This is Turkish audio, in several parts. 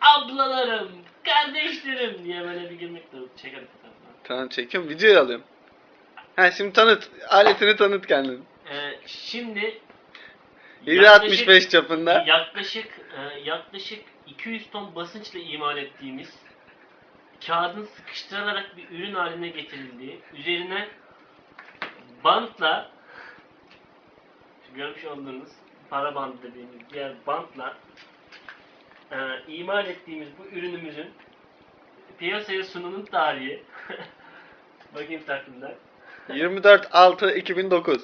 ablalarım, kardeşlerim diye böyle bir gülmek de çekerim fotoğrafını. Tamam çekiyorum. Videoyu alıyorum. Ha şimdi tanıt. Aletini tanıt kendin. Ee, şimdi 765 çapında. yaklaşık e, yaklaşık 200 ton basınçla imal ettiğimiz kağıdın sıkıştırılarak bir ürün haline getirildiği, üzerine bantla şu görmüş olduğunuz para bandı dediğimiz diğer bantla e, imal ettiğimiz bu ürünümüzün piyasaya sunulun tarihi bakayım takvimden 24-6-2009.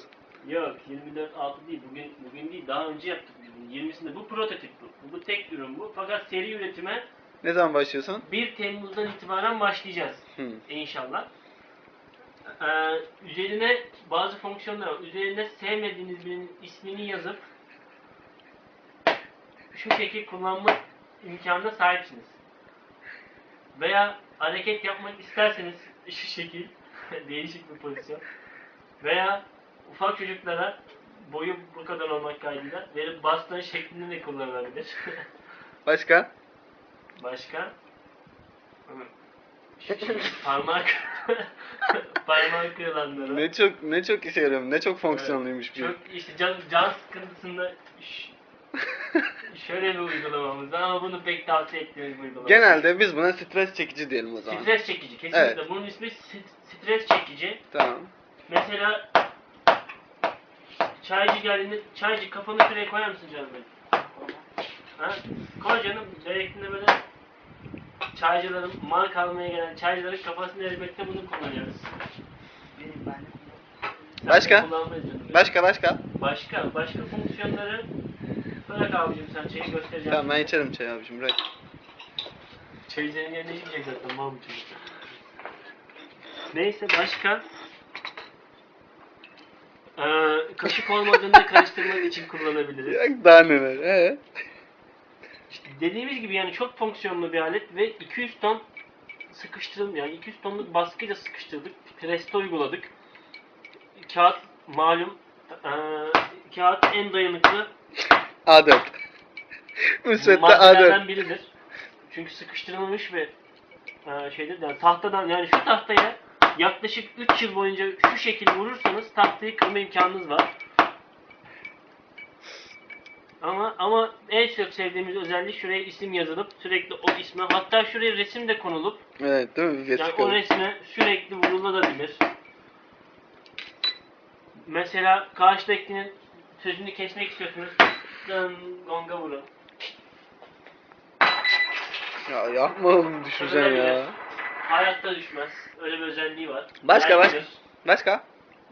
Yok 24 6 değil bugün bugün değil daha önce yaptık biz bunu 20'sinde bu prototip bu. Bu tek ürün bu fakat seri üretime Ne zaman başlıyorsun? 1 Temmuz'dan itibaren başlayacağız Hı. inşallah. Ee, üzerine bazı fonksiyonlar var. Üzerine sevmediğiniz birinin ismini yazıp şu şekil kullanma imkanına sahipsiniz. Veya hareket yapmak isterseniz şu şekil değişik bir pozisyon. Veya ufak çocuklara boyu bu kadar olmak kaydıyla verip baston şeklinde de kullanılabilir. Başka? Başka? parmak parmak kırılanları. Ne çok ne çok işe yarıyor. Ne çok fonksiyonluymuş bir. Çok işte can, can sıkıntısında şöyle bir uygulamamız var ama bunu pek tavsiye ettiğimiz bir uygulama. Genelde biz buna stres çekici diyelim o zaman. Stres çekici kesinlikle. Evet. Bunun ismi st- stres çekici. Tamam. Mesela çaycı geldiğinde çaycı kafanı şuraya koyar mısın canım benim? Ha? Koy canım. Gerektiğinde böyle çaycıların, mark almaya gelen çaycıların kafasını eritmekte bunu kullanıyoruz. Sen Başka? de benim. Başka başka? Başka, başka fonksiyonları bırak abicim sen çayı göstereceğim. Tamam ben içerim çay abicim bırak. Çaycının yerine gidecek zaten çocuk? Neyse başka ee, kaşık olmadığında karıştırmak için kullanabiliriz. Ya daha neler? Ee? İşte dediğimiz gibi yani çok fonksiyonlu bir alet ve 200 ton sıkıştırıldı yani 200 tonluk baskıyla sıkıştırdık. Preste uyguladık. Kağıt malum ee, kağıt en dayanıklı A4. Müsvedde maddelerden A4. biridir. Çünkü sıkıştırılmış ve e, şeydir yani tahtadan yani şu tahtaya yaklaşık 3 yıl boyunca şu şekil vurursanız tahtayı kırma imkanınız var. Ama ama en çok sevdiğimiz özellik şuraya isim yazılıp sürekli o isme hatta şuraya resim de konulup Evet değil mi? yani o resme sürekli vurulabilir. Mesela karşıdakinin sözünü kesmek istiyorsunuz. Dın, gonga vurun. Ya yapma oğlum düşeceksin ya. Hayatta düşmez. Öyle bir özelliği var. Başka, Yer başka? Başka?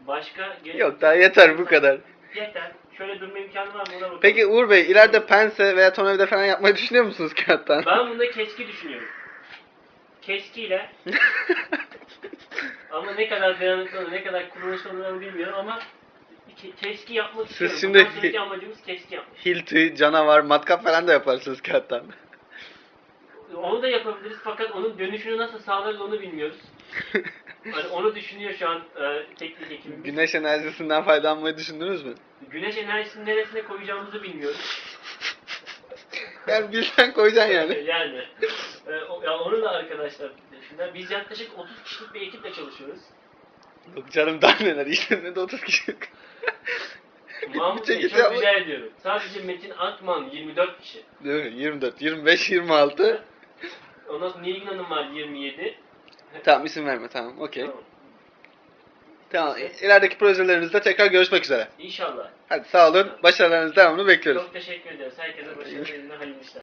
Başka? gel- Yok daha yeter bu kadar. Yeter. Şöyle durma imkanı var mı ona bakalım. Peki Uğur Bey ileride pense veya tornavida falan yapmayı düşünüyor musunuz kağıttan? Ben bunda keski düşünüyorum. Keskiyle ama ne kadar dayanıklı ne kadar kullanışlı olur bilmiyorum ama ke- keski yapmak Siz istiyorum. şimdi- Bundan sonraki amacımız keski yapmak. Hilti, canavar, matkap falan da yaparsınız kağıttan. Onu da yapabiliriz fakat onun dönüşünü nasıl sağlarız onu bilmiyoruz. Hani onu düşünüyor şu an e, teknik ekibimiz. Güneş enerjisinden faydalanmayı düşündünüz mü? Güneş enerjisini neresine koyacağımızı bilmiyoruz. Yani bilsen koyacaksın yani. yani. E, o- ya onu da arkadaşlar düşünler. Biz yaklaşık 30 kişilik bir ekiple çalışıyoruz. Yok canım daha neler işlemede de 30 kişi. Mahmut Bey çok rica ediyorum. Sadece Metin Akman 24 kişi. Değil mi? 24, 25, 26. Ondan sonra Nilgün Hanım var 27. Tamam isim verme tamam okey. Tamam. Tamam ilerideki projelerinizde tekrar görüşmek üzere. İnşallah. Hadi sağ olun. Başarılarınız devamını bekliyoruz. Çok teşekkür ederiz. Herkese başarılı hayırlı işler.